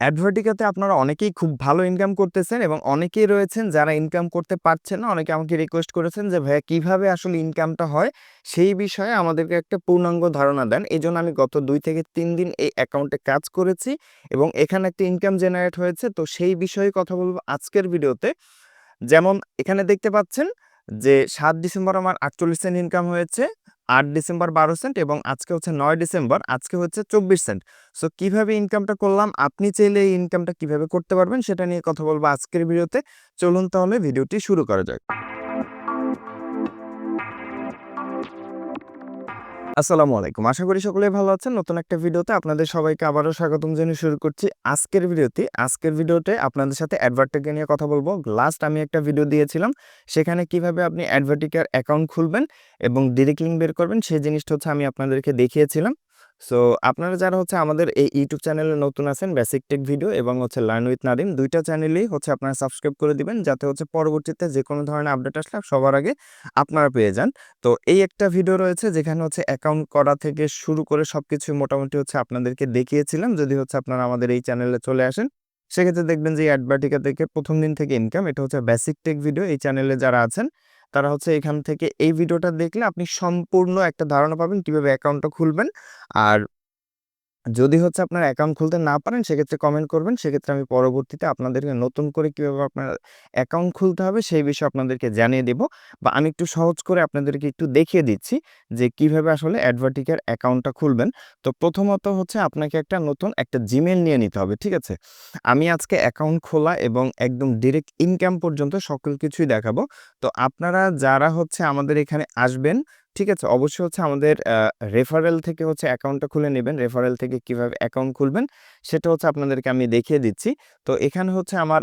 অ্যাডভার্টিকাতে আপনারা অনেকেই খুব ভালো ইনকাম করতেছেন এবং অনেকেই রয়েছেন যারা ইনকাম করতে পারছেন না, অনেকে আমাকে রিকোয়েস্ট করেছেন যে, ভাইয়া, কীভাবে আসলে ইনকামটা হয়? সেই বিষয়ে আমাদেরকে একটা পূর্ণাঙ্গ ধারণা দেন। এই আমি গত দুই থেকে তিন দিন এই অ্যাকাউন্টে কাজ করেছি এবং এখানে একটা ইনকাম জেনারেট হয়েছে। তো সেই বিষয়ে কথা বলব আজকের ভিডিওতে যেমন এখানে দেখতে পাচ্ছেন যে সাত ডিসেম্বর আমার আটচল্লিশ সেন্ট ইনকাম হয়েছে, আট ডিসেম্বর বারো সেন্ট এবং আজকে হচ্ছে নয় ডিসেম্বর, আজকে হচ্ছে চব্বিশ সেন্ট। সো কীভাবে ইনকামটা করলাম? আপনি চাইলে এই ইনকামটা কীভাবে করতে পারবেন সেটা নিয়ে কথা বলব আজকের ভিডিওতে। চলুন তাহলে ভিডিওটি শুরু করা যাক। আসসালামু আলাইকুম। আশা করি সকলেই ভালো আছেন। নতুন একটা ভিডিওতে আপনাদের সবাইকে আবারও স্বাগতম জানিয়ে শুরু করছি আজকের ভিডিওতে। আজকের ভিডিওতে আপনাদের সাথে অ্যাডভার্টিকা নিয়ে কথা বলব। লাস্ট আমি একটা ভিডিও দিয়েছিলাম। সেখানে কীভাবে আপনি অ্যাডভার্টিকার অ্যাকাউন্ট খুলবেন এবং ডিরেক্ট লিঙ্ক বের করবেন, সেই জিনিসটা হচ্ছে আমি আপনাদেরকে দেখিয়েছিলাম। সো আপনারা যারা হচ্ছে আমাদের এই ইউটিউব চ্যানেলে নতুন আছেন বেসিক টেক ভিডিও এবং হচ্ছে লার্ন উইথ নাদিম দুইটা চ্যানেলেই হচ্ছে আপনারা সাবস্ক্রাইব করে দিবেন যাতে হচ্ছে পরবর্তীতে যে কোনো ধরনের আপডেট আসলে সবার আগে আপনারা পেয়ে যান। তো এই একটা ভিডিও রয়েছে যেখানে হচ্ছে অ্যাকাউন্ট করা থেকে শুরু করে সব কিছু মোটামুটি হচ্ছে আপনাদেরকে দেখিয়েছিলাম। যদি হচ্ছে আপনারা আমাদের এই চ্যানেলে চলে আসেন, সেক্ষেত্রে দেখবেন যে অ্যাডভার্টিকা থেকে প্রথম দিন থেকে ইনকাম এটা হচ্ছে বেসিক টেক ভিডিও এই চ্যানেলে যারা আছেন তারা হচ্ছে এখান থেকে এই ভিডিওটা দেখলে আপনি সম্পূর্ণ একটা ধারণা পাবেন কীভাবে অ্যাকাউন্টটা খুলবেন। আর যদি হচ্ছে আপনার অ্যাকাউন্ট খুলতে না পারেন, সেক্ষেত্রে কমেন্ট করবেন। সেক্ষেত্রে আমি পরবর্তীতে আপনাদেরকে নতুন করে কীভাবে আপনার অ্যাকাউন্ট খুলতে হবে, সেই বিষয়ে আপনাদেরকে জানিয়ে দেব। বা আমি একটু সহজ করে আপনাদেরকে একটু দেখিয়ে দিচ্ছি যে কীভাবে আসলে অ্যাডভার্টিকার অ্যাকাউন্টটা খুলবেন। তো প্রথমত হচ্ছে আপনাকে একটা নতুন একটা জিমেল নিয়ে নিতে হবে, ঠিক আছে? আমি আজকে অ্যাকাউন্ট খোলা এবং একদম ডিরেক্ট ইনকাম পর্যন্ত সকল কিছুই দেখাবো। তো আপনারা যারা হচ্ছে আমাদের এখানে আসবেন ঠিক আছে, অবশ্যই হচ্ছে আমাদের রেফারেল থেকে হচ্ছে অ্যাকাউন্টটা খুলে নেবেন। রেফারেল থেকে কীভাবে অ্যাকাউন্ট খুলবেন, সেটা হচ্ছে আপনাদেরকে আমি দেখিয়ে দিচ্ছি। তো এখানে হচ্ছে আমার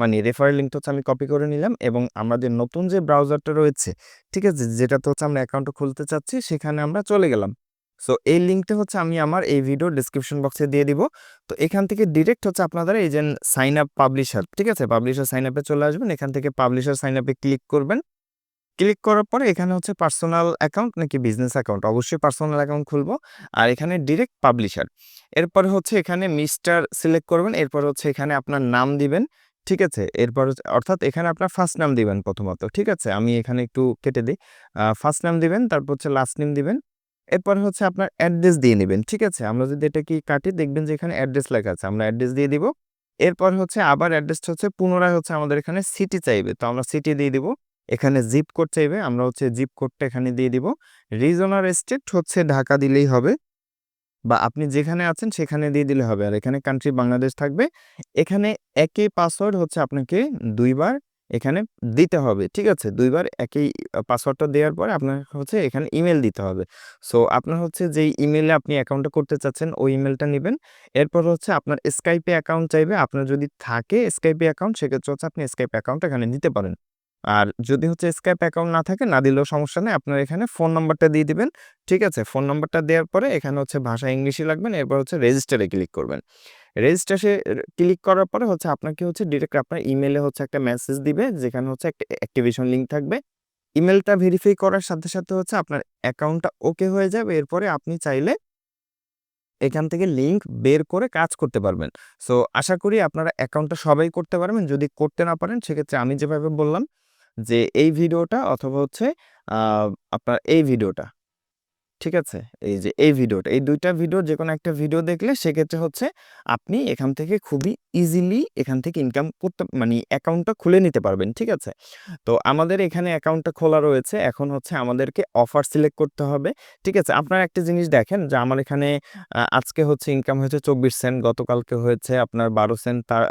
মানে রেফারেল লিঙ্কটা হচ্ছে আমি কপি করে নিলাম এবং আমাদের নতুন যে ব্রাউজারটা রয়েছে, ঠিক আছে, যেটাতে হচ্ছে আমরা অ্যাকাউন্টটা খুলতে চাচ্ছি, সেখানে আমরা চলে গেলাম। সো এই লিঙ্কটা হচ্ছে আমি আমার এই ভিডিও ডিসক্রিপশন বক্সে দিয়ে দিব। তো এখান থেকে ডিরেক্ট হচ্ছে আপনাদের এই যে সাইন আপ পাবলিশার ঠিক আছে পাবলিশার সাইন আপে চলে আসবেন। এখান থেকে পাবলিশার সাইন আপে ক্লিক করবেন। ক্লিক করার পরে এখানে হচ্ছে পার্সোনাল অ্যাকাউন্ট নাকি বিজনেস অ্যাকাউন্ট? অবশ্যই পার্সোনাল অ্যাকাউন্ট খুলবো। আর এখানে ডিরেক্ট পাবলিশার। এরপরে হচ্ছে এখানে মিস্টার সিলেক্ট করবেন। এরপর হচ্ছে এখানে আপনার নাম দিবেন। ঠিক আছে? এরপর অর্থাৎ এখানে আপনার ফার্স্ট নাম দিবেন প্রথমত। ঠিক আছে? আমি এখানে একটু কেটে দিই। ফার্স্ট নাম দিবেন, তারপর হচ্ছে লাস্ট নেম দিবেন। এরপর হচ্ছে আপনার অ্যাড্রেস দিয়ে নেবেন। ঠিক আছে? আমরা যদি এটা কি কাটি, দেখবেন যে এখানে অ্যাড্রেস লেখা আছে। আমরা অ্যাড্রেস দিয়ে দিব। এরপর হচ্ছে আবার অ্যাড্রেসটা হচ্ছে পুনরায় হচ্ছে আমাদের এখানে সিটি চাইবে। তো আমরা সিটি দিয়ে দিব। এখানে জিপ কোড চাইবে, আমরা হচ্ছে জিপ কোডটা এখানে দিয়ে দিব। রিজনাল স্টেট হচ্ছে ঢাকা দিলেই হবে, বা আপনি যেখানে আছেন সেখানে দিয়ে দিলে হবে। আর এখানে কান্ট্রি বাংলাদেশ থাকবে, এখানে একই পাসওয়ার্ড হচ্ছে আপনাকে দুইবার এখানে দিতে হবে, ঠিক আছে? দুইবার একই পাসওয়ার্ডটা দেওয়ার পরে আপনাকে হচ্ছে এখানে ইমেল দিতে হবে। সো আপনার হচ্ছে যেই ইমেলে আপনি অ্যাকাউন্টটা করতে চাচ্ছেন, ওই ইমেলটা নেবেন। এরপর হচ্ছে আপনার স্কাইপে অ্যাকাউন্ট চাইবে, আপনার যদি থাকে স্কাইপে অ্যাকাউন্ট সেক্ষেত্রে হচ্ছে আপনি স্কাইপ অ্যাকাউন্ট এখানে নিতে পারেন। আর যদি হচ্ছে স্কাইপ অ্যাকাউন্ট না থাকে, না দিলেও সমস্যা নেই। আপনার এখানে ফোন নাম্বারটা দিয়ে দিবেন, ঠিক আছে? ফোন নাম্বারটা দেওয়ার পরে এখানে হচ্ছে ভাষা ইংলিশে লাগবেন, এরপর হচ্ছে রেজিস্টারে ক্লিক করবেন। রেজিস্টারে ক্লিক করার পরে হচ্ছে আপনাকে হচ্ছে ডিরেক্ট আপনার ইমেলে হচ্ছে একটা মেসেজ দিবে, যেখানে হচ্ছে একটা অ্যাক্টিভেশন লিঙ্ক থাকবে। ইমেলটা ভেরিফাই করার সাথে সাথে হচ্ছে আপনার অ্যাকাউন্টটা ওকে হয়ে যাবে। এরপরে আপনি চাইলে এখান থেকে লিঙ্ক বের করে কাজ করতে পারবেন। সো আশা করি আপনারা অ্যাকাউন্টটা সবাই করতে পারবেন। যদি করতে না পারেন, সেক্ষেত্রে আমি যেভাবে বললাম যে এই ভিডিওটা অথবা হচ্ছে আপনার এই ভিডিওটা। ঠিক আছে? এই যে, এই ভিডিওটা, এই দুইটা ভিডিও যে কোনো একটা ভিডিও দেখলে সেক্ষেত্রে হচ্ছে আপনি এখান থেকে খুবই ইজিলি এখান থেকে ইনকাম করতে মানে অ্যাকাউন্টটা খুলে নিতে পারবেন, ঠিক আছে? তো আমাদের এখানে অ্যাকাউন্টটা খোলা রয়েছে, এখন হচ্ছে আমাদেরকে অফার সিলেক্ট করতে হবে, ঠিক আছে? আপনার একটা জিনিস দেখেন যে, আমার এখানে আজকে হচ্ছে ইনকাম হয়েছে চব্বিশ সেন্ট গতকালকে হয়েছে আপনার বারো সেন্ট তার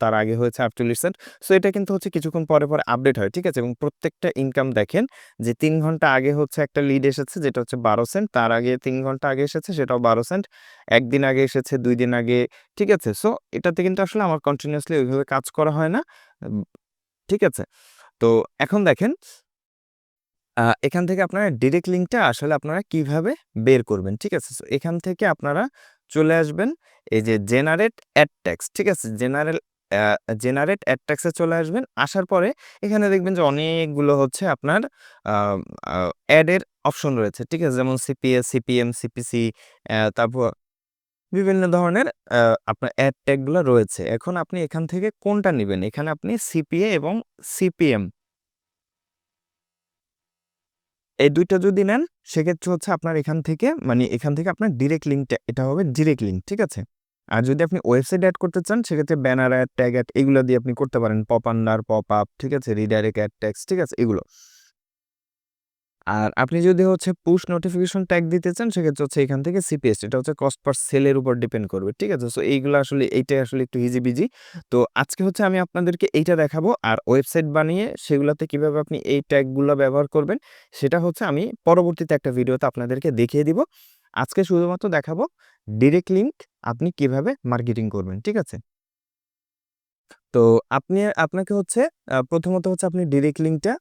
তার আগে হয়েছে আটচল্লিশ সেন্ট সো এটা কিন্তু হচ্ছে কিছুক্ষণ পরে পরে আপডেট হয়, ঠিক আছে? এবং প্রত্যেকটা ইনকাম দেখেন যে, তিন ঘণ্টা আগে হচ্ছে একটা লিড এসেছে, যেটা হচ্ছে বারো সেন্ট তার আগে তিন ঘণ্টা আগে এসেছে, সেটাও বারো সেন্ট। একদিন আগে এসেছে, দুই দিন আগে, ঠিক আছে? সো এটাতে কিন্তু আসলে আমার কন্টিনিউয়াসলি ওইভাবে কাজ করা হয় না। ঠিক আছে? তো এখন দেখেন এখান থেকে আপনারা ডিরেক্ট লিঙ্কটা আসলে আপনারা কীভাবে বের করবেন, ঠিক আছে? সো এখান থেকে আপনারা চলে আসবেন, এই যে জেনারেট অ্যাড ট্যাক্স ঠিক আছে? জেনারেল জেনারেট অ্যাড ট্যাক্সে চলে আসবেন আসার পরে এখানে দেখবেন যে অনেকগুলো হচ্ছে আপনার অ্যাডের অপশন রয়েছে ঠিক আছে যেমন সিপিএস সিপিএম সিপিসি তারপর বিভিন্ন ধরনের আপনার অ্যাড ট্যাগগুলা রয়েছে। এখন আপনি এখান থেকে কোনটা নেবেন এখানে আপনি সিপিএ এবং সিপিএম এই দুইটা যদি নেন, সেক্ষেত্রে হচ্ছে আপনার এখান থেকে মানে এখান থেকে আপনার ডিরেক্ট লিঙ্কটা এটা হবে ডিরেক্ট লিঙ্ক, ঠিক আছে? আর যদি আপনি ওয়েবসাইট অ্যাড করতে চান, সেক্ষেত্রে ব্যানার অ্যাড, ট্যাগ অ্যাড এগুলো দিয়ে আপনি করতে পারেন। পপ আন্ডার, পপ আপ, ঠিক আছে? রিডাইরেক্ট অ্যাড ট্যাক্স ঠিক আছে? এগুলো। আর আপনি যদি হচ্ছে পুশ নোটিফিকেশন ট্যাগ দিতে চান, সেক্ষেত্রে হচ্ছে এখান থেকে সিপিএস এটা হচ্ছে কস্ট পার সেল এর উপর ডিপেন্ড করবে। ঠিক আছে? সো এইগুলো আসলে এইটাই আসলে একটু ইজি বিজি তো আজকে হচ্ছে আমি আপনাদেরকে এইটা দেখাবো। আর ওয়েবসাইট বানিয়ে সেগুলাতে কীভাবে আপনি এই ট্যাগগুলা ব্যবহার করবেন, সেটা হচ্ছে আমি পরবর্তীতে একটা ভিডিওতে আপনাদেরকে দেখিয়ে দিব। আজকে শুধুমাত্র দেখাবো ডিরেক্ট লিঙ্ক আপনি কীভাবে মার্কেটিং করবেন। ঠিক আছে? তো আপনি, আপনাকে হচ্ছে প্রথমত হচ্ছে আপনি ডিরেক্ট লিঙ্কটা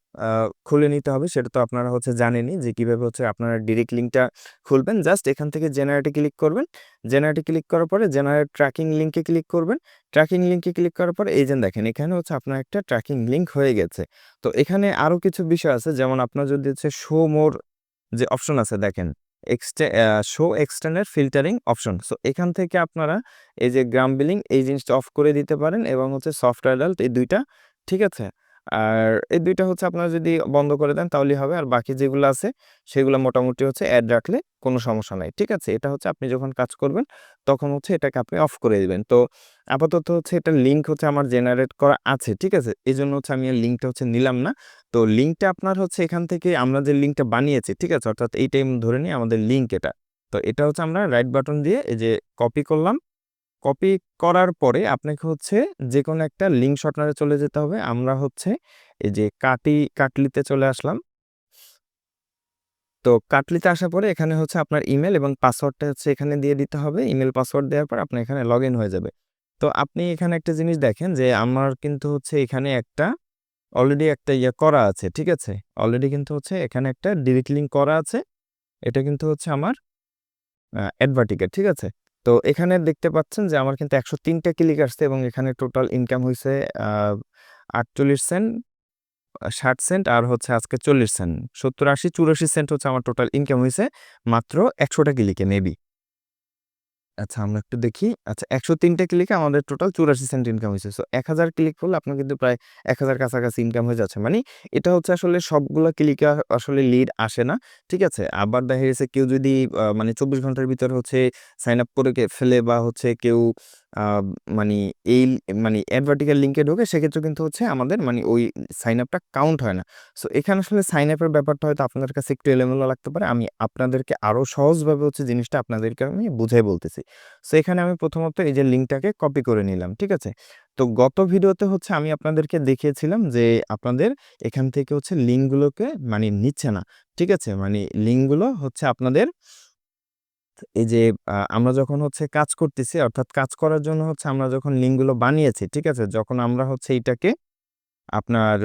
খুলে নিতে হবে। সেটা তো আপনারা হচ্ছে জানেনই যে কীভাবে হচ্ছে আপনারা ডিরেক্ট লিঙ্কটা খুলবেন। জাস্ট এখান থেকে জেনারেটে ক্লিক করবেন। জেনারেটে ক্লিক করার পরে জেনারেট ট্র্যাকিং লিঙ্কে ক্লিক করবেন। ট্র্যাকিং লিঙ্কে ক্লিক করার পরে এই যে দেখেন, এখানে হচ্ছে আপনার একটা ট্র্যাকিং লিঙ্ক হয়ে গেছে। তো এখানে আরও কিছু বিষয় আছে যেমন আপনার যদি হচ্ছে শো মোর যে অপশন আছে, দেখেন। Show external filtering option. So এখান থেকে আপনারা এই যে গ্রাম বিলিং এই জিনিসটা অফ করে দিতে পারেন এবং হচ্ছে সফট অ্যাডাল্ট এই দুইটা, ঠিক আছে? আর এই দুইটা হচ্ছে আপনারা যদি বন্ধ করে দেন তাহলেই হবে। আর বাকি যেগুলো আছে সেগুলো মোটামুটি হচ্ছে অ্যাড রাখলে কোনো সমস্যা নাই। ঠিক আছে? এটা হচ্ছে আপনি যখন কাজ করবেন তখন হচ্ছে এটাকে আপনি অফ করে দিবেন। তো আপাতত হচ্ছে এটা লিঙ্ক হচ্ছে আমার জেনারেট করা আছে। ঠিক আছে? এই জন্য হচ্ছে আমি লিঙ্কটা হচ্ছে নিলাম না। তো লিঙ্কটা আপনার হচ্ছে এখান থেকে আমরা যে লিঙ্কটা বানিয়েছি, ঠিক আছে? অর্থাৎ এই টাইম ধরে নিই আমাদের লিঙ্ক এটা। তো এটা হচ্ছে আমরা রাইট বাটন দিয়ে এই যে কপি করলাম। কপি করার পরে আপনাকে হচ্ছে যে কোনো একটা লিঙ্ক শর্টনারে চলে যেতে হবে। আমরা হচ্ছে এই যে কাটি কাটলিতে চলে আসলাম। তো কাটলিতে আসার পরে এখানে হচ্ছে আপনার ইমেল এবং পাসওয়ার্ডটা হচ্ছে এখানে দিয়ে দিতে হবে। ইমেল পাসওয়ার্ড দেওয়ার পর আপনার এখানে লগইন হয়ে যাবে। তো আপনি এখানে একটা জিনিস দেখেন যে আমার কিন্তু হচ্ছে এখানে একটা অলরেডি একটা ইয়ে করা আছে। ঠিক আছে? অলরেডি কিন্তু হচ্ছে এখানে একটা ডিরেক্ট লিঙ্ক করা আছে। এটা কিন্তু হচ্ছে আমার আ অ্যাডভার্টিকের, ঠিক আছে? তো এখানে দেখতে পাচ্ছেন যে আমার কিন্তু একশো তিনটা ক্লিক আসছে এবং এখানে টোটাল ইনকাম হয়েছে আটচল্লিশ সেন্ট, ষাট সেন্ট আর হচ্ছে আজকে ৪০ সেন্ট। ৭০, ৮০, ৮৪ সেন্ট হচ্ছে আমার টোটাল ইনকাম হয়েছে মাত্র ১০০ টা ক্লিকে মেবি। আচ্ছা আমরা একটু দেখি। আচ্ছা একশো তিনটা ক্লিকে আমাদের টোটাল ৮৪ সেন্ট ইনকাম হয়েছে সো ১০০০ ক্লিক করলে আপনার কিন্তু প্রায় ১০০০ কাছাকাছি ইনকাম হয়ে যাচ্ছে। মানে এটা হচ্ছে আসলে সবগুলো ক্লিকে আসলে লিড আসে না। ঠিক আছে? আবার দেখা গেছে কেউ যদি মানে ২৪ ঘণ্টার ভিতরে হচ্ছে সাইন আপ করে ফেলে বা হচ্ছে কেউ মানি এই মানি অ্যাডভার্টিক্যাল লিঙ্কে ঢোকে, সেক্ষেত্রে কিন্তু হচ্ছে আমাদের মানে ওই সাইন আপটা কাউন্ট হয় না। সো এখানে আসলে সাইন আপের ব্যাপারটা হয়তো আপনাদের কাছে একটু এলোমেলো লাগতে পারে। আমি আপনাদেরকে আরও সহজভাবে হচ্ছে জিনিসটা আপনাদেরকে আমি বুঝাই বলতেছি। সো এখানে আমি প্রথমত এই যে লিঙ্কটাকে কপি করে নিলাম। ঠিক আছে? তো গত ভিডিওতে হচ্ছে আমি আপনাদেরকে দেখিয়েছিলাম যে আপনাদের এখান থেকে হচ্ছে লিঙ্কগুলোকে মানে নিচ্ছে না। ঠিক আছে? মানে লিঙ্কগুলো হচ্ছে আপনাদের এই যে আমরা যখন হচ্ছে কাজ করতেছি অর্থাৎ কাজ করার জন্য হচ্ছে আমরা যখন লিঙ্কগুলো বানিয়েছি, ঠিক আছে? যখন আমরা হচ্ছে এটাকে আপনার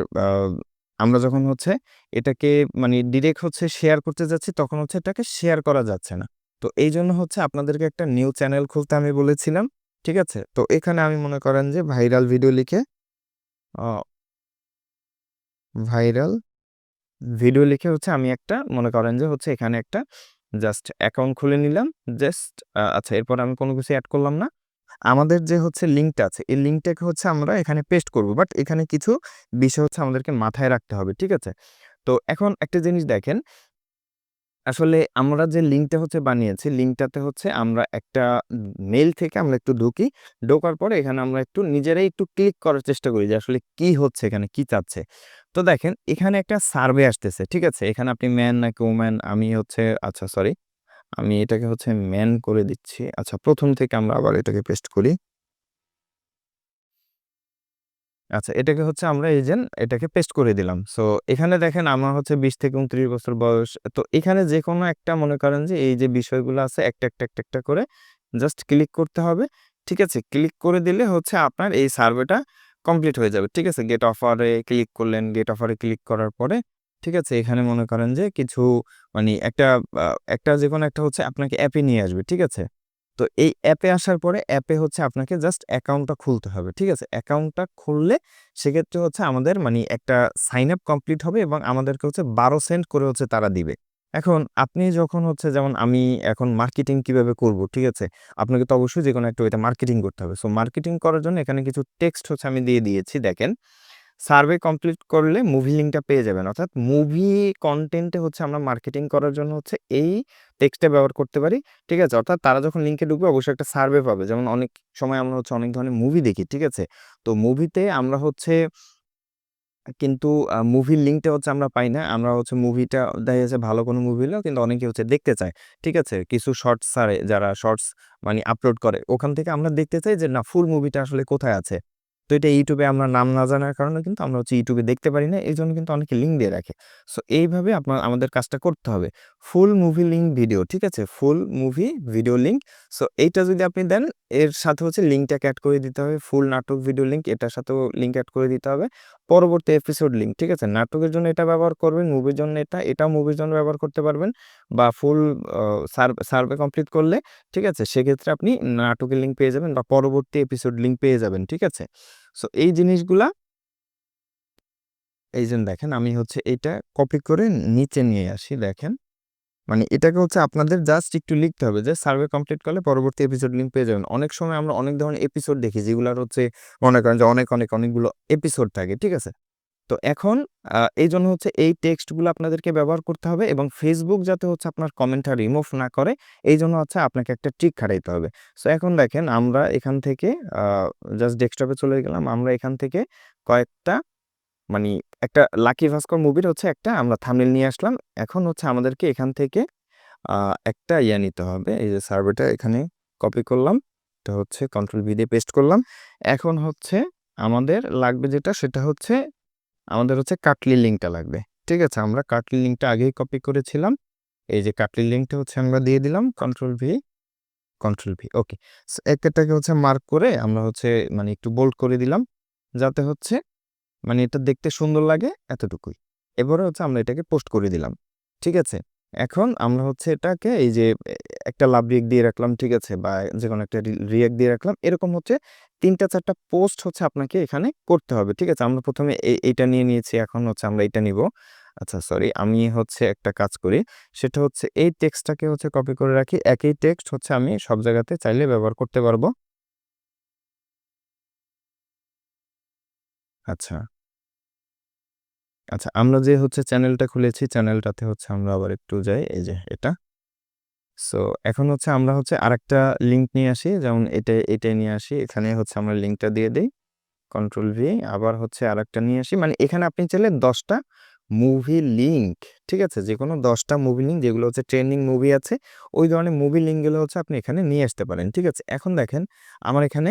আমরা যখন হচ্ছে এটাকে মানে ডিরেক্ট হচ্ছে শেয়ার করতে যাচ্ছি তখন হচ্ছে এটাকে শেয়ার করা যাচ্ছে না। তো এই জন্য হচ্ছে আপনাদেরকে একটা নিউ চ্যানেল খুলতে আমি বলেছিলাম। ঠিক আছে? তো এখানে আমি মনে করেন যে ভাইরাল ভিডিও লিখে ভাইরাল ভিডিও লিখে হচ্ছে আমি একটা মনে করেন যে হচ্ছে এখানে একটা জাস্ট অ্যাকাউন্ট খুলে নিলাম। জাস্ট আচ্ছা এরপর আমি কোনো কিছু অ্যাড করলাম না। আমাদের যে হচ্ছে লিঙ্কটা আছে, এই লিঙ্কটাকে হচ্ছে আমরা এখানে পেস্ট করব। বাট এখানে কিছু বিষয় হচ্ছে আমাদেরকে মাথায় রাখতে হবে। ঠিক আছে? তো এখন একটা জিনিস দেখেন আসলে আমরা যে লিঙ্কটা হচ্ছে বানিয়েছি, লিঙ্কটাতে হচ্ছে আমরা একটা মেইল থেকে আমরা একটু ঢুকি। ঢোকার পরে এখানে আমরা একটু নিজেরাই একটু ক্লিক করার চেষ্টা করি যে আসলে কি হচ্ছে এখানে, কি চাচ্ছে। তো দেখেন এখানে একটা সার্ভে আসতেছে। ঠিক আছে? এখানে আপনি ম্যান নাকি ওম্যান আমি হচ্ছে আচ্ছা সরি। আমি এটাকে হচ্ছে ম্যান করে দিচ্ছি। আচ্ছা প্রথম থেকে আমরা আবার এটাকে পেস্ট করি। আচ্ছা এটাকে হচ্ছে আমরা এজেন্ট এটাকে পেস্ট করে দিলাম। সো এখানে দেখেন আমার হচ্ছে ২০ থেকে ২৯ বছর বয়স। তো এখানে যেকোনো একটা মনে করেন যে এই যে বিষয়গুলো আছে একটা, একটা, একটা, একটা করে জাস্ট ক্লিক করতে হবে। ঠিক আছে? ক্লিক করে দিলে হচ্ছে আপনার এই সার্ভেটা কমপ্লিট হয়ে যাবে। ঠিক আছে? গেট অফারে ক্লিক করলেন। গেট অফারে ক্লিক করার পরে ঠিক আছে? এখানে মনে করেন যে কিছু মানে একটা একটা যে কোনো একটা হচ্ছে আপনাকে অ্যাপে নিয়ে আসবে। ঠিক আছে? তো এই অ্যাপে আসার পরে অ্যাপে হচ্ছে আপনাকে জাস্ট অ্যাকাউন্টটা খুলতে হবে। ঠিক আছে? অ্যাকাউন্টটা খুললে সেক্ষেত্রে হচ্ছে আমাদের মানে একটা সাইন আপ কমপ্লিট হবে এবং আমাদেরকে হচ্ছে ১২ সেন্ট করে হচ্ছে তারা দিবে। এখন আপনি যখন হচ্ছে যেমন আমি এখন মার্কেটিং কীভাবে করব, ঠিক আছে আপনাকে তো অবশ্যই যে কোনো একটা ওইটা মার্কেটিং করতে হবে সো মার্কেটিং করার জন্য এখানে কিছু টেক্সট হচ্ছে আমি দিয়ে দিয়েছি, দেখেন সার্ভে কমপ্লিট করলে মুভি লিঙ্কটা পেয়ে যাবেন অর্থাৎ মুভি কন্টেন্টে হচ্ছে আমরা মার্কেটিং করার জন্য হচ্ছে এই টেক্সটটা ব্যবহার করতে পারি ঠিক আছে অর্থাৎ তারা যখন লিঙ্কে ঢুকবে, অবশ্যই একটা সার্ভে পাবে যেমন অনেক সময় আমরা হচ্ছে অনেক ধরনের মুভি দেখি, ঠিক আছে তো মুভিতে আমরা হচ্ছে কিন্তু মুভির লিঙ্কটা হচ্ছে আমরা পাই না। আমরা হচ্ছে মুভিটা, দেখা যাচ্ছে ভালো কোনো মুভি হলেও কিন্তু অনেকে হচ্ছে দেখতে চায়। ঠিক আছে? কিছু শর্টস ছাড়ে, যারা শর্টস মানে আপলোড করে। ওখান থেকে আমরা দেখতে চাই যে, না, ফুল মুভিটা আসলে কোথায় আছে। তো এটা ইউটিউবে আমরা নাম না জানার কারণে কিন্তু আমরা হচ্ছে ইউটিউবে দেখতে পারি না। এই জন্য কিন্তু অনেকে লিঙ্ক দিয়ে রাখে। সো এইভাবে আপনার আমাদের কাজটা করতে হবে। ফুল মুভি লিঙ্ক ভিডিও, ঠিক আছে? Full movie video link. So এইটা যদি আপনি দেন এর সাথে হচ্ছে লিঙ্কটাকে অ্যাড করে দিতে হবে। ফুল নাটক ভিডিও লিঙ্ক এটার সাথেও লিঙ্ক অ্যাড করে দিতে হবে। পরবর্তী এপিসোড লিঙ্ক, ঠিক আছে? নাটকের জন্য এটা ব্যবহার করবেন, মুভির জন্য এটা, এটা মুভির জন্য ব্যবহার করতে পারবেন বা ফুল সার্ভ কমপ্লিট করলে, ঠিক আছে? সেক্ষেত্রে আপনি নাটকের লিঙ্ক পেয়ে যাবেন বা পরবর্তী এপিসোড লিঙ্ক পেয়ে যাবেন, ঠিক আছে? সো এই জিনিসগুলা এই যে দেখেন আমি হচ্ছে এটা কপি করে নিচে নিয়ে আসি দেখেন। মানে এটাকে হচ্ছে আপনাদের জাস্ট একটু লিখতে হবে যে সার্ভে কমপ্লিট করলে পরবর্তী এপিসোড লিঙ্ক পেয়ে যাবেন। অনেক সময় আমরা অনেক ধরনের এপিসোড দেখি যেগুলোর হচ্ছে মনে করেন যে অনেক, অনেক, অনেকগুলো এপিসোড থাকে, ঠিক আছে? তো এখন এই জন্য হচ্ছে এই টেক্সটগুলো আপনাদেরকে ব্যবহার করতে হবে এবং ফেসবুক যাতে হচ্ছে আপনার কমেন্টটা রিমুভ না করে এই জন্য হচ্ছে আপনাকে একটা ট্রিক খাটাইতে হবে। সো এখন দেখেন আমরা এখান থেকে জাস্ট ডেস্কটপে চলে গেলাম। আমরা এখান থেকে কয়েকটা মানি একটা লাকি ভাস্কর মুভির হচ্ছে একটা আমরা থাম্বনেইল নিয়ে আসলাম। এখন হচ্ছে আমাদেরকে এখান থেকে একটা ইয়া নিতে হবে। এই যে সার্ভেটা এখানে কপি করলাম। এটা হচ্ছে কন্ট্রোল ভি দিয়ে পেস্ট করলাম। এখন হচ্ছে আমাদের লাগবে যেটা সেটা হচ্ছে আমাদের হচ্ছে কাটলি লিঙ্কটা লাগবে। ঠিক আছে? আমরা কাটলি লিঙ্কটা আগেই কপি করেছিলাম। এই যে কাটলি লিঙ্কটা হচ্ছে আমরা দিয়ে দিলাম control V, control V okay. So এটাকে হচ্ছে মার্ক করে আমরা হচ্ছে মানে একটু বোল্ড করে দিলাম। যাতে হচ্ছে মানে এটা দেখতে সুন্দর লাগে এতটুকুই। এবারে হচ্ছে আমরা এটাকে পোস্ট করে দিলাম। ঠিক আছে? এখন আমরা হচ্ছে এটাকে এই যে একটা লাভ রিঅ্যাক্ট দিয়ে রাখলাম, ঠিক আছে? বা যে কোনো একটা রি রিঅ্যাক্ট দিয়ে রাখলাম। এরকম হচ্ছে ৩ টা ৪ টা পোস্ট হচ্ছে আপনাকে এখানে করতে হবে। ঠিক আছে? আমরা প্রথমে এই এইটা নিয়ে নিয়েছি। এখন হচ্ছে আমরা এইটা নিব আচ্ছা সরি আমি হচ্ছে একটা কাজ করি। সেটা হচ্ছে এই টেক্সটটাকে হচ্ছে কপি করে রাখি। একই টেক্সট হচ্ছে আমি সব জায়গাতে চাইলে ব্যবহার করতে পারব। আচ্ছা। আচ্ছা আমরা যে হচ্ছে চ্যানেলটা খুলেছি চ্যানেলটাতে হচ্ছে আমরা আবার একটু যাই। এই যে এটা। সো এখন হচ্ছে আমরা হচ্ছে আরেকটা লিঙ্ক নিয়ে আসি। যেমন এটা এটাই নিয়ে আসি। এখানে হচ্ছে আমরা লিঙ্কটা দিয়ে দেই। কন্ট্রোল ভি আবার হচ্ছে আরেকটা নিয়ে আসি। মানে এখানে আপনি চাইলে ১০ টা মুভি লিঙ্ক, ঠিক আছে? যেকোনো ১০ টা মুভি লিঙ্ক যেগুলো হচ্ছে ট্রেন্ডিং মুভি আছে, ওই ধরনের মুভি লিঙ্কগুলো হচ্ছে আপনি এখানে নিয়ে আসতে পারেন। ঠিক আছে? এখন দেখেন আমার এখানে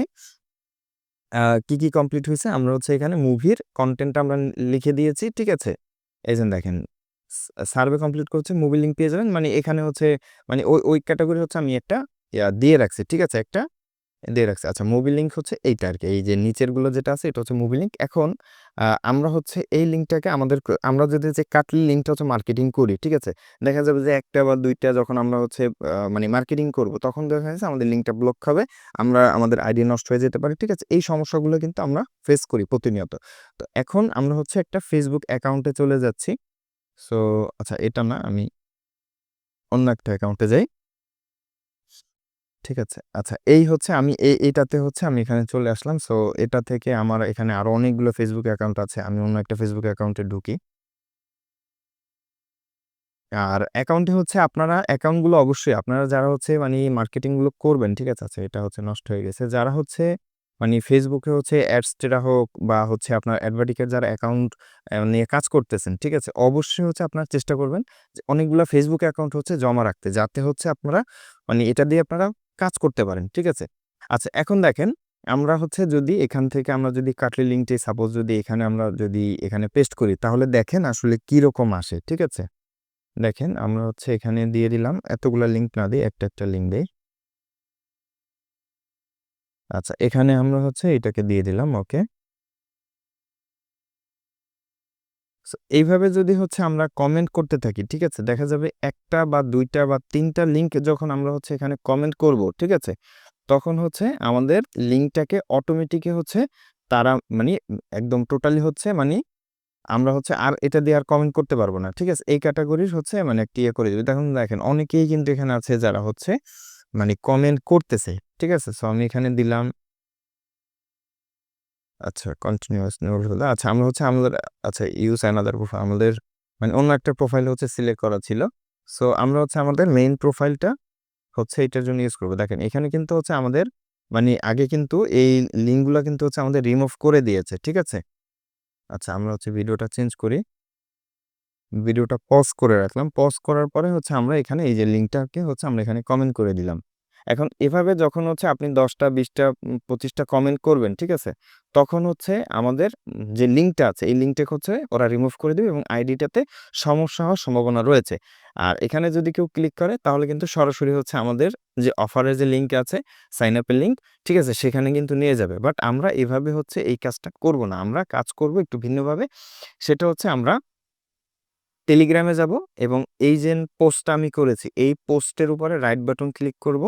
কি, কি কমপ্লিট হয়েছে আমরা হচ্ছে এখানে মুভির কন্টেন্টটা আমরা লিখে দিয়েছি। ঠিক আছে? এই যে দেখেন সার্ভে কমপ্লিট করছে মুভি লিঙ্ক পেয়ে যাবেন। মানে এখানে হচ্ছে মানে ওই, ওই ক্যাটাগরি হচ্ছে আমি একটা দিয়ে রাখছি। ঠিক আছে? একটা দিয়ে রাখছি। আচ্ছা মুভি লিঙ্ক হচ্ছে এইটা আর কি এই যে নিচেরগুলো যেটা আছে এটা হচ্ছে মুভি লিঙ্ক। এখন আমরা হচ্ছে এই লিঙ্কটাকে আমাদের আমরা যদি যে কাটলি লিঙ্কটা হচ্ছে মার্কেটিং করি, ঠিক আছে? দেখা যাবে যে একটা বা দুইটা যখন আমরা হচ্ছে মানে মার্কেটিং করব তখন দেখা যাচ্ছে আমাদের লিঙ্কটা ব্লক খাবে। আমরা আমাদের আইডি নষ্ট হয়ে যেতে পারি ঠিক আছে? এই সমস্যাগুলো কিন্তু আমরা ফেস করি প্রতিনিয়ত। তো এখন আমরা হচ্ছে একটা ফেসবুক অ্যাকাউন্টে চলে যাচ্ছি। সো আচ্ছা এটা না আমি অন্য একটা অ্যাকাউন্টে যাই। ঠিক আছে? আচ্ছা এই হচ্ছে আমি এই এটাতে হচ্ছে আমি এখানে চলে আসলাম। সো এটা থেকে আমার এখানে আরও অনেকগুলো ফেসবুক অ্যাকাউন্ট আছে। আমি অন্য একটা ফেসবুক অ্যাকাউন্টে ঢুকি। আর অ্যাকাউন্টে হচ্ছে আপনারা অ্যাকাউন্টগুলো অবশ্যই আপনারা যারা হচ্ছে মানে মার্কেটিংগুলো করবেন, ঠিক আছে? আচ্ছা এটা হচ্ছে নষ্ট হয়ে গেছে। যারা হচ্ছে মানে ফেসবুকে হচ্ছে অ্যাডসটেরা হোক বা হচ্ছে আপনার অ্যাডভার্টিকের যারা অ্যাকাউন্ট অ্যা নিয়ে কাজ করতেছেন, ঠিক আছে? অবশ্যই হচ্ছে আপনার চেষ্টা করবেন যে অনেকগুলা Facebook অ্যাকাউন্ট হচ্ছে জমা রাখতে। যাতে হচ্ছে আপনারা মানে এটা দিয়ে আপনারা কাজ করতে পারেন। ঠিক আছে? আচ্ছা এখন দেখেন আমরা হচ্ছে যদি এখান থেকে আমরা যদি কাটলি লিঙ্কটি সাপোজ যদি এখানে আমরা যদি এখানে পেস্ট করি তাহলে দেখেন আসলে কীরকম আসে। ঠিক আছে? দেখেন আমরা হচ্ছে এখানে দিয়ে দিলাম। এতগুলা লিঙ্ক না দিই একটা, একটা লিঙ্ক দিই আচ্ছা এখানে আমরা হচ্ছে এটাকে দিয়ে দিলাম। ওকে। এইভাবে যদি হচ্ছে আমরা কমেন্ট করতে থাকি, ঠিক আছে? দেখা যাবে একটা বা দুইটা বা তিনটা লিঙ্ক যখন আমরা হচ্ছে এখানে কমেন্ট করব, ঠিক আছে? তখন হচ্ছে আমাদের লিঙ্কটাকে অটোমেটিক হচ্ছে তারা মানে একদম টোটালি হচ্ছে মানে আমরা হচ্ছে আর এটা দিয়ে আর কমেন্ট করতে পারব না ঠিক আছে এই ক্যাটাগরির হচ্ছে মানে একটা ইয়ে করে দিবে দেখুন দেখেন অনেকেই কিন্তু এখানে আছে যারা হচ্ছে মানে কমেন্ট করতেছে ঠিক আছে সো আমি এখানে দিলাম আচ্ছা কন্টিনিউয়াস হলো। আচ্ছা আমরা হচ্ছে আমাদের আচ্ছা ইউজ অ্যানাদার প্রোফাইল আমাদের মানে অন্য একটা প্রোফাইল হচ্ছে সিলেক্ট করা ছিল। সো আমরা হচ্ছে আমাদের মেইন প্রোফাইলটা হচ্ছে এটার জন্য ইউজ করব। দেখেন, এখানে কিন্তু হচ্ছে আমাদের মানে আগে কিন্তু এই লিঙ্কগুলো কিন্তু হচ্ছে আমাদের রিমুভ করে দিয়েছে, ঠিক আছে? আচ্ছা আমরা হচ্ছে ভিডিওটা চেঞ্জ করি। ভিডিওটা পজ করে রাখলাম। পজ করার পরে হচ্ছে আমরা এখানে এই যে লিঙ্কটাকে হচ্ছে আমরা এখানে কমেন্ট করে দিলাম। এখন এভাবে যখন হচ্ছে আপনি দশটা, বিশটা পঁচিশটা কমেন্ট করবেন, ঠিক আছে? তখন হচ্ছে আমাদের যে লিঙ্কটা আছে, এই লিঙ্কটা হচ্ছে ওরা রিমুভ করে দেবে এবং আইডিটাতে সমস্যা হওয়ার সম্ভাবনা রয়েছে। আর এখানে যদি কেউ ক্লিক করে, তাহলে কিন্তু সরাসরি হচ্ছে আমাদের যে অফারের যে লিঙ্ক আছে সাইন আপের লিঙ্ক ঠিক আছে? সেখানে কিন্তু নিয়ে যাবে। বাট আমরা এভাবে হচ্ছে এই কাজটা করব না। আমরা কাজ করব একটু ভিন্নভাবে। সেটা হচ্ছে আমরা টেলিগ্রামে যাব এবং এই যে পোস্টটা আমি করেছি, এই পোস্টের উপরে রাইট বাটন ক্লিক করব,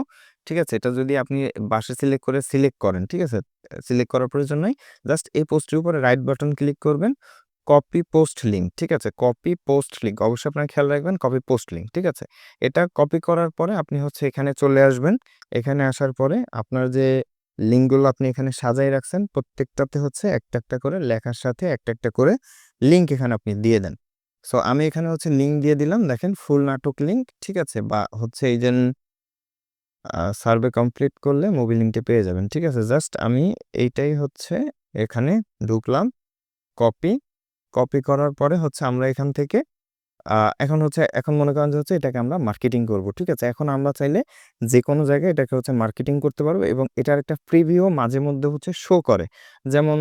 ঠিক আছে? এটা যদি আপনি বাসে সিলেক্ট করে সিলেক্ট করেন, ঠিক আছে? সিলেক্ট করার প্রয়োজন নয় জাস্ট এই পোস্টের উপরে রাইট বাটন ক্লিক করবেন কপি পোস্ট লিঙ্ক ঠিক আছে? কপি পোস্ট লিঙ্ক অবশ্যই আপনার খেয়াল রাখবেন কপি পোস্ট লিঙ্ক ঠিক আছে? এটা কপি করার পরে আপনি হচ্ছে এখানে চলে আসবেন। এখানে আসার পরে আপনার যে লিঙ্কগুলো আপনি এখানে সাজাই রাখছেন, প্রত্যেকটাতে হচ্ছে একটা একটা করে, লেখার সাথে একটা একটা করে লিঙ্ক এখানে আপনি দিয়ে দেন। সো আমি এখানে হচ্ছে লিঙ্ক দিয়ে দিলাম। দেখেন ফুল নাটক লিঙ্ক ঠিক আছে? বা হচ্ছে এই যেন সার্ভে কমপ্লিট করলে মুভি লিঙ্কটি পেয়ে যাবেন, ঠিক আছে? জাস্ট আমি এইটাই হচ্ছে এখানে ঢুকলাম কপি কপি করার পরে হচ্ছে আমরা এখান থেকে এখন হচ্ছে, এখন মনে করেন যে হচ্ছে এটাকে আমরা মার্কেটিং করব, ঠিক আছে? এখন আমরা চাইলে যে কোনো জায়গায় এটাকে হচ্ছে মার্কেটিং করতে পারব এবং এটার একটা প্রিভিউ মাঝে মধ্যে হচ্ছে শো করে। যেমন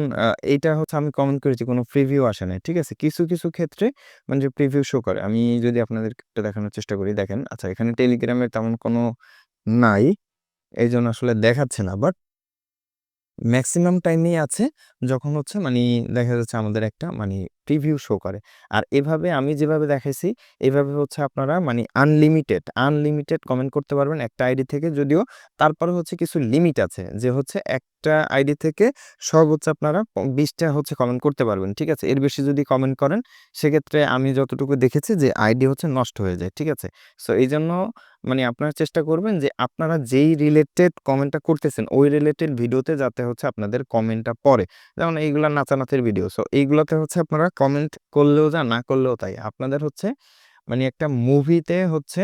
এইটা হচ্ছে আমি কমেন্ট করেছি কোনো প্রিভিউ আসে না, ঠিক আছে? কিছু কিছু ক্ষেত্রে মানে যে প্রিভিউ শো করে। আমি যদি আপনাদের একটা দেখানোর চেষ্টা করি, দেখেন আচ্ছা এখানে টেলিগ্রামের তেমন কোনো নাই এই জন্য আসলে দেখাচ্ছে না বাট ম্যাক্সিমাম টাইমেই আছে। যখন হচ্ছে মানে দেখা যাচ্ছে আমাদের একটা মানে প্রিভিউ শো করে। আর এভাবে আমি যেভাবে দেখাইছি, এভাবে হচ্ছে আপনারা মানে আনলিমিটেড আনলিমিটেড কমেন্ট করতে পারবেন একটা আইডি থেকে। যদিও তারপরে হচ্ছে কিছু লিমিট আছে, যে হচ্ছে একটা আইডি থেকে সর্বোচ্চ আপনারা বিশটা হচ্ছে কমেন্ট করতে পারবেন, ঠিক আছে? এর বেশি যদি কমেন্ট করেন, সেক্ষেত্রে আমি যতটুকু দেখেছি যে আইডি হচ্ছে নষ্ট হয়ে যায়, ঠিক আছে? সো এই জন্য মানে আপনারা চেষ্টা করবেন যে আপনারা যেই রিলেটেড কমেন্টটা করতেছেন, ওই রিলেটেড ভিডিওতে যাতে হচ্ছে আপনাদের কমেন্টটা পড়ে। যেমন এইগুলা নাচানাচের ভিডিও সো এইগুলোতে হচ্ছে আপনারা কমেন্ট করলেও যা, না করলেও তাই। আপনাদের হচ্ছে মানে একটা মুভিতে হচ্ছে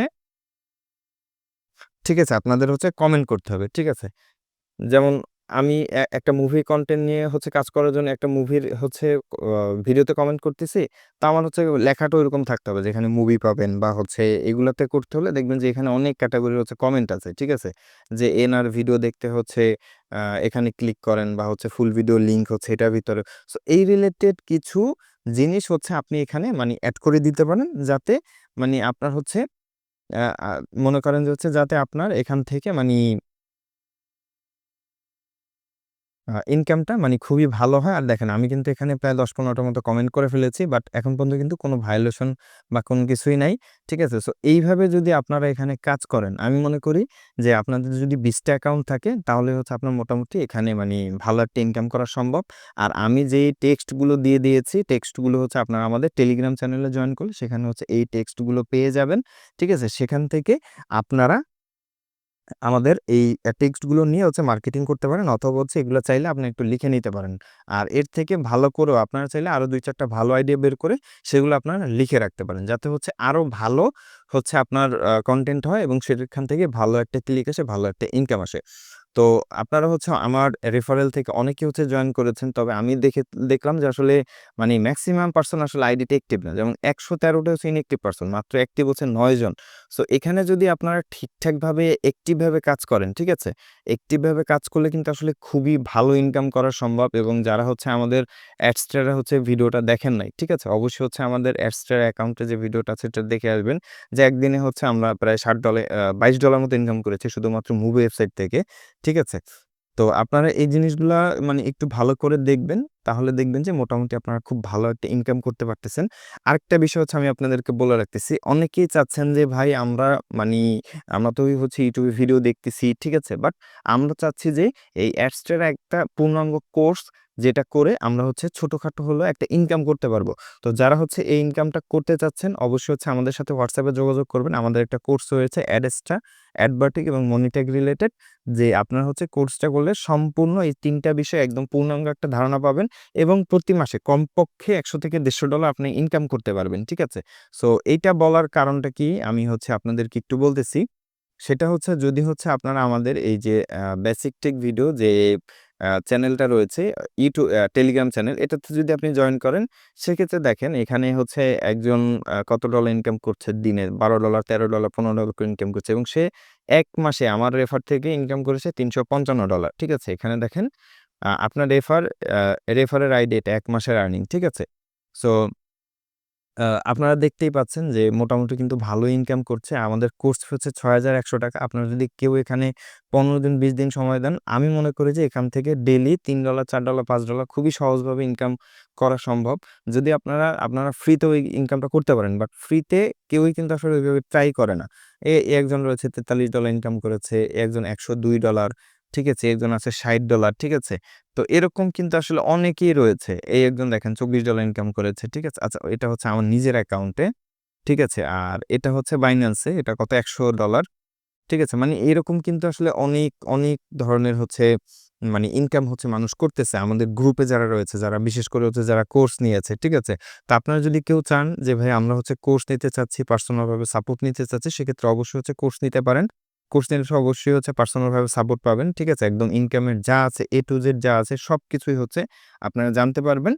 ঠিক আছে, আপনাদের হচ্ছে কমেন্ট করতে হবে, ঠিক আছে? যেমন আমি একটা মুভি কন্টেন্ট নিয়ে হচ্ছে কাজ করার জন্য একটা মুভির হচ্ছে ভিডিওতে কমেন্ট করতেছি, তা আমার হচ্ছে লেখাটা ওইরকম থাকতে হবে, যেখানে মুভি পাবেন বা হচ্ছে এগুলাতে করতে হলে দেখবেন যে এখানে অনেক ক্যাটাগরির হচ্ছে কমেন্ট আছে, ঠিক আছে? যে এনার ভিডিও দেখতে হচ্ছে এখানে ক্লিক করেন বা হচ্ছে ফুল ভিডিও লিঙ্ক হচ্ছে এটার ভিতরে। সো এই রিলেটেড কিছু জিনিস হচ্ছে আপনি এখানে মানে অ্যাড করে দিতে পারেন যাতে মানে আপনার হচ্ছে মনে করেন যে হচ্ছে যাতে আপনার এখান থেকে মানে ইনকামটা মানে খুবই ভালো হয়। আর দেখেন, আমি কিন্তু এখানে প্রায় দশ পনেরোটার মতো কমেন্ট করে ফেলেছি বাট এখন পর্যন্ত কিন্তু কোনো ভায়োলেশন বা কোনো কিছুই নাই, ঠিক আছে? সো এইভাবে যদি আপনারা এখানে কাজ করেন, আমি মনে করি যে আপনাদের যদি বিশটা অ্যাকাউন্ট থাকে, তাহলে হচ্ছে আপনার মোটামুটি এখানে মানে ভালো একটা ইনকাম করা সম্ভব। আর আমি যে টেক্সটগুলো দিয়ে দিয়েছি টেক্সটগুলো হচ্ছে আপনারা আমাদের টেলিগ্রাম চ্যানেলে জয়েন করলে সেখানে হচ্ছে এই টেক্সটগুলো পেয়ে যাবেন, ঠিক আছে? সেখান থেকে আপনারা আমাদের এই টেক্সটগুলো নিয়ে হচ্ছে মার্কেটিং করতে পারেন অথবা হচ্ছে এগুলো চাইলে আপনি একটু লিখে নিতে পারেন। আর এর থেকে ভালো করেও আপনারা চাইলে আরও দুই চারটা ভালো আইডিয়া বের করে সেগুলো আপনারা লিখে রাখতে পারেন। যাতে হচ্ছে আরও ভালো হচ্ছে আপনার কন্টেন্ট হয় এবং সেখান থেকে ভালো একটা ক্লিক আসে, ভালো একটা ইনকাম আসে। তো আপনারা হচ্ছে আমার রেফারেল থেকে অনেকে হচ্ছে জয়েন করেছেন। তবে আমি দেখে, দেখলাম যে আসলে মানে ম্যাক্সিমাম পার্সন আসলে আইডিটা অ্যাক্টিভ না। যেমন একশো তেরোটা হচ্ছে ইনএক্টিভ পার্সন মাত্র অ্যাক্টিভ হচ্ছে নয় জন। সো এখানে যদি আপনারা ঠিকঠাকভাবে অ্যাক্টিভভাবে কাজ করেন, ঠিক আছে? অ্যাক্টিভভাবে কাজ করলে কিন্তু আসলে খুবই ভালো ইনকাম করা সম্ভব এবং যারা হচ্ছে আমাদের অ্যাডস্টারা হচ্ছে ভিডিওটা দেখেন নাই, ঠিক আছে? অবশ্যই হচ্ছে আমাদের অ্যাডস্টার অ্যাকাউন্টে যে ভিডিওটা সেটা দেখে আসবেন। যে একদিনে হচ্ছে আমরা প্রায় ষাট ডলার বাইশ ডলার মতো ইনকাম করেছি শুধুমাত্র মুভি ওয়েবসাইট থেকে। ঠিক আছে? তো আপনারা এই জিনিসগুলা মানে একটু ভালো করে দেখবেন। তাহলে দেখবেন যে মোটামুটি আপনারা খুব ভালো একটা ইনকাম করতে পারতেছেন। আরেকটা বিষয় হচ্ছে আমি আপনাদেরকে বলে রাখতেছি, অনেকেই চাচ্ছেন যে, ভাই, আমরা মানে আমরা তো হচ্ছে ইউটিউবে ভিডিও দেখতেছি, ঠিক আছে? বাট আমরা চাচ্ছি যে, এই অ্যাডসটার একটা পূর্ণাঙ্গ কোর্স যেটা করে আমরা হচ্ছে ছোটোখাটো হলো একটা ইনকাম করতে পারব। তো যারা হচ্ছে এই ইনকামটা করতে চাচ্ছেন, অবশ্যই হচ্ছে আমাদের সাথে হোয়াটসঅ্যাপে যোগাযোগ করবেন। আমাদের একটা কোর্স রয়েছে অ্যাডেসটা অ্যাডভার্টিক এবং মনিটেক রিলেটেড যে আপনার হচ্ছে কোর্সটা করলে সম্পূর্ণ এই তিনটা বিষয়ে একদম পূর্ণাঙ্গ একটা ধারণা পাবেন। এবং প্রতি মাসে কমপক্ষে একশো থেকে দেড়শো ডলার আপনি ইনকাম করতে পারবেন, ঠিক আছে? সো এইটা বলার কারণটা কি? আমি হচ্ছে আপনাদেরকে একটু বলতেছি। সেটা হচ্ছে যদি হচ্ছে আপনারা আমাদের এই যে বেসিক টেক ভিডিও যে চ্যানেলটা রয়েছে ইউটিউব টেলিগ্রাম চ্যানেল এটাতে যদি আপনি জয়েন করেন, সেক্ষেত্রে দেখেন এখানে হচ্ছে একজন কত ডলার ইনকাম করছে দিনে? বারো ডলার তেরো ডলার পনেরো ডলার করে ইনকাম করছে এবং সে এক মাসে আমার রেফার থেকে ইনকাম করেছে তিনশো পঞ্চান্ন ডলার ঠিক আছে? এখানে দেখেন আপনার রেফার রেফারের আইডি এটা এক মাসের আর্নিং ঠিক আছে সো আপনারা দেখতেই পাচ্ছেন যে মোটামুটি কিন্তু ভালো ইনকাম করছে। আমাদের কোর্স হচ্ছে ৳৬,১০০ আপনারা যদি কেউ এখানে ১৫ দিন ২০ দিন সময় দেন, আমি মনে করি যে এখান থেকে ডেইলি $৩, $৪, $৫ খুবই সহজভাবে ইনকাম করা সম্ভব। যদি আপনারা আপনারা ফ্রিতে ওই ইনকামটা করতে পারেন। বাট ফ্রিতে কেউই কিন্তু আসলে ওইভাবে ট্রাই করে না। এ একজন রয়েছে $৪৩ ইনকাম করেছে, একজন একশো $১০২ ঠিক আছে? একজন আছে $৬০ ঠিক আছে? তো এরকম কিন্তু আসলে অনেকেই রয়েছে। এই একজন দেখেন $২৪ ইনকাম করেছে। ঠিক আছে? আচ্ছা এটা হচ্ছে আমার নিজের অ্যাকাউন্টে। ঠিক আছে? আর এটা হচ্ছে বাইন্যান্সে। এটা কত $১০০ ঠিক আছে? মানে এরকম কিন্তু আসলে অনেক, অনেক ধরনের হচ্ছে মানে ইনকাম হচ্ছে মানুষ করতেছে। আমাদের গ্রুপে যারা রয়েছে, যারা বিশেষ করে হচ্ছে যারা কোর্স নিয়েছে, ঠিক আছে? তো আপনারা যদি কেউ চান যে ভাই আমরা হচ্ছে কোর্স নিতে চাচ্ছি, পার্সোনাল ভাবে সাপোর্ট নিতে চাচ্ছি, সেক্ষেত্রে অবশ্যই হচ্ছে কোর্স নিতে পারেন। নিলে অবশ্যই হচ্ছে পার্সোনালভাবে সাপোর্ট পাবেন। ঠিক আছে? একদম ইনকামের যা আছে এ টু জেড যা আছে সব কিছুই হচ্ছে আপনারা জানতে পারবেন।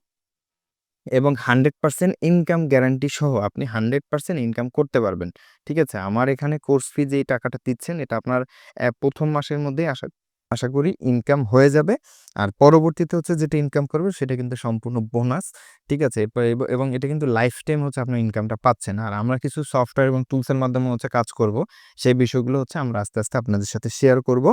এবং 100% ইনকাম গ্যারান্টি সহ আপনি 100% ইনকাম করতে পারবেন। ঠিক আছে? আমার এখানে কোর্স ফি যে টাকাটা দিচ্ছেন, এটা আপনার প্রথম মাসের মধ্যেই আশা আশা করি ইনকাম হয়ে যাবে। আর পরবর্তীতে হচ্ছে যেটা ইনকাম করবে সেটা কিন্তু সম্পূর্ণ বোনাস। ঠিক আছে? এবং এটা কিন্তু লাইফ টাইম হচ্ছে আপনার ইনকামটা পাচ্ছেন। আর আমরা কিছু সফটওয়্যার এবং টুলসের মাধ্যমে হচ্ছে কাজ করব। সেই বিষয়গুলো হচ্ছে আমরা আস্তে, আস্তে আপনাদের সাথে শেয়ার করব।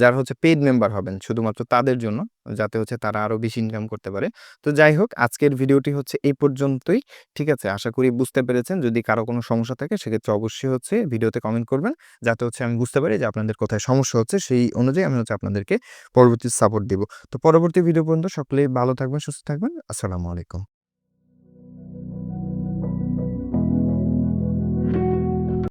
যারা হচ্ছে পেইড মেম্বার হবেন শুধুমাত্র তাদের জন্য, যাতে হচ্ছে তারা আরও বেশি ইনকাম করতে পারে। তো যাই হোক আজকের ভিডিওটি হচ্ছে এই পর্যন্তই। ঠিক আছে? আশা করি বুঝতে পেরেছেন। যদি কারও কোনো সমস্যা থাকে সেক্ষেত্রে অবশ্যই হচ্ছে ভিডিওতে কমেন্ট করবেন। যাতে হচ্ছে আমি বুঝতে পারি যে আপনাদের কোথায় সমস্যা হচ্ছে সেই অনুযায়ী আমি হচ্ছে আপনাদেরকে পরবর্তী সাপোর্ট দিব। তো পরবর্তী ভিডিও পর্যন্ত সকলেই ভালো থাকবেন, সুস্থ থাকবেন। আসসালামু আলাইকুম।